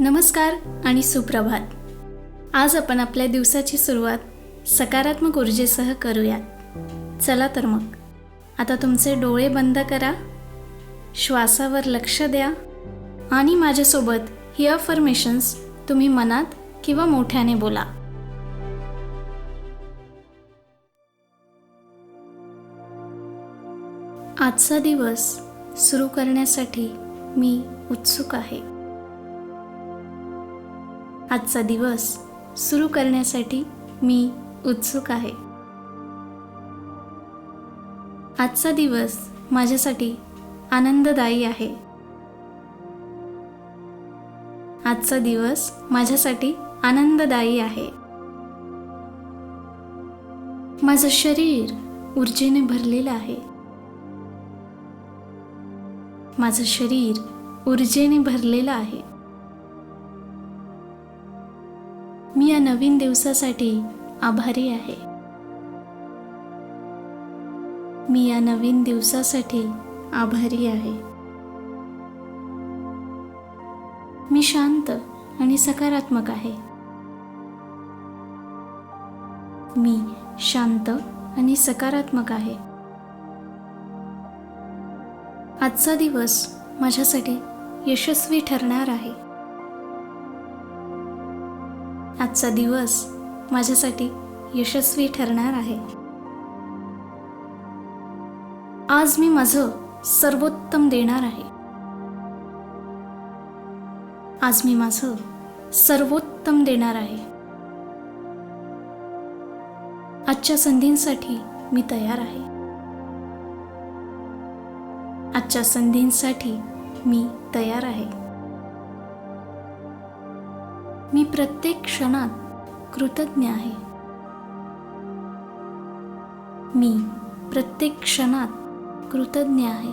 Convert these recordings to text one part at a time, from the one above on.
नमस्कार आणि सुप्रभात. आज आपण आपल्या दिवसाची सुरुवात सकारात्मक ऊर्जेसह करूयात. चला तर मग. आता तुमचे डोळे बंद करा. श्वासावर लक्ष द्या. आणि माझ्यासोबत ही अफर्मेशन्स तुम्ही मनात किंवा मोठ्याने बोला. आजचा दिवस सुरू करण्यासाठी मी उत्सुक आहे. आजचा दिवस सुरू करण्यासाठी मी उत्सुक आहे. आजचा दिवस माझ्यासाठी आनंददायी आहे. आजचा दिवस माझ्यासाठी आनंददायी आहे. माझं शरीर ऊर्जेने भरलेलं आहे. माझं शरीर ऊर्जेने भरलेलं आहे. मी या नवीन दिवसासाठी आभारी आहे. मी या नवीन दिवसासाठी आभारी आहे. मी शांत आणि सकारात्मक आहे. मी शांत आणि सकारात्मक आहे. आजचा दिवस माझ्यासाठी यशस्वी ठरणार आहे. आजचा दिवस माझ्यासाठी यशस्वी ठरणार आहे. आज मी माझं सर्वोत्तम देणार आहे. आज मी माझं सर्वोत्तम देणार आहे. आजच्या संधींसाठी मी तयार आहे. आजच्या संधींसाठी मी तयार आहे. मी प्रत्येक क्षणात कृतज्ञ आहे. मी प्रत्येक क्षणात कृतज्ञ आहे.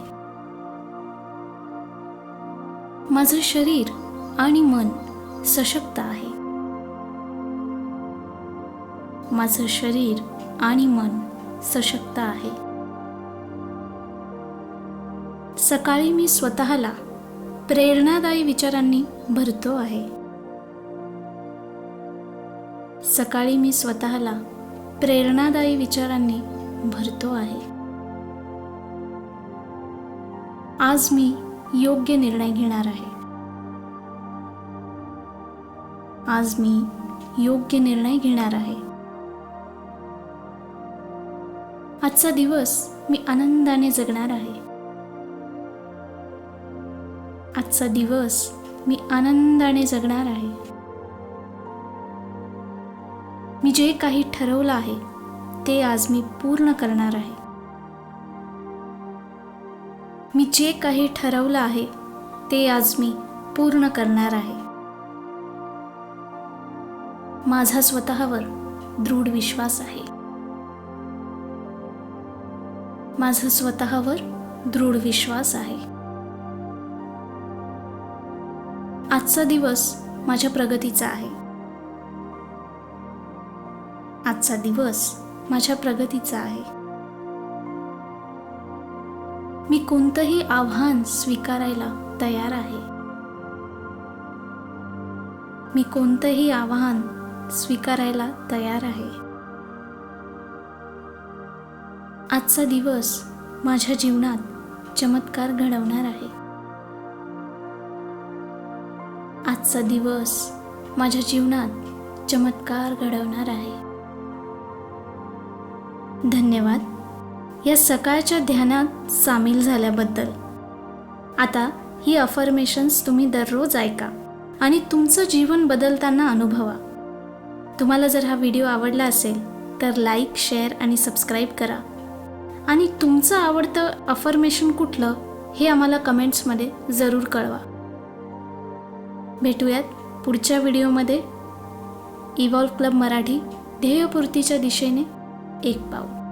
माझं शरीर आणि मन सशक्त आहे. माझं शरीर आणि मन सशक्त आहे. सकाळी मी स्वतःला प्रेरणादायी विचारांनी भरतो आहे. सकाळी मी स्वतःला प्रेरणादायी विचारांनी भरतो आहे. आज मी योग्य निर्णय घेणार आहे. आज मी योग्य निर्णय घेणार आहे. आजचा दिवस मी आनंदाने जगणार आहे. आजचा दिवस मी आनंदाने जगणार आहे. मी जे काही ठरवलं आहे ते आज मी पूर्ण करणार आहे. मी जे काही ठरवलं आहे ते आज मी पूर्ण करणार आहे. माझा स्वतःवर दृढ विश्वास आहे. माझा स्वतःवर दृढ विश्वास आहे. आजचा दिवस माझ्या प्रगतीचा आहे. आजचा दिवस माझ्या प्रगतीचा आहे. मी कोणतंही आव्हान स्वीकारायला तयार आहे. मी कोणतंही आव्हान स्वीकारायला तयार आहे. आजचा दिवस माझ्या जीवनात चमत्कार घडवणार आहे. आजचा दिवस माझ्या जीवनात चमत्कार घडवणार आहे. धन्यवाद. या सकाळच्या ध्यानात सामील झाल्याबद्दल. आता ही अफर्मेशन्स तुम्ही दररोज ऐका आणि तुमचं जीवन बदलताना अनुभवा. तुम्हाला जर हा व्हिडिओ आवडला असेल तर लाईक शेअर आणि सबस्क्राईब करा. आणि तुमचं आवडतं अफर्मेशन कुठलं हे आम्हाला कमेंट्समध्ये जरूर कळवा. भेटूयात पुढच्या व्हिडिओमध्ये इव्हॉल्व क्लब मराठी ध्येयपूर्तीच्या दिशेने. एक पाव.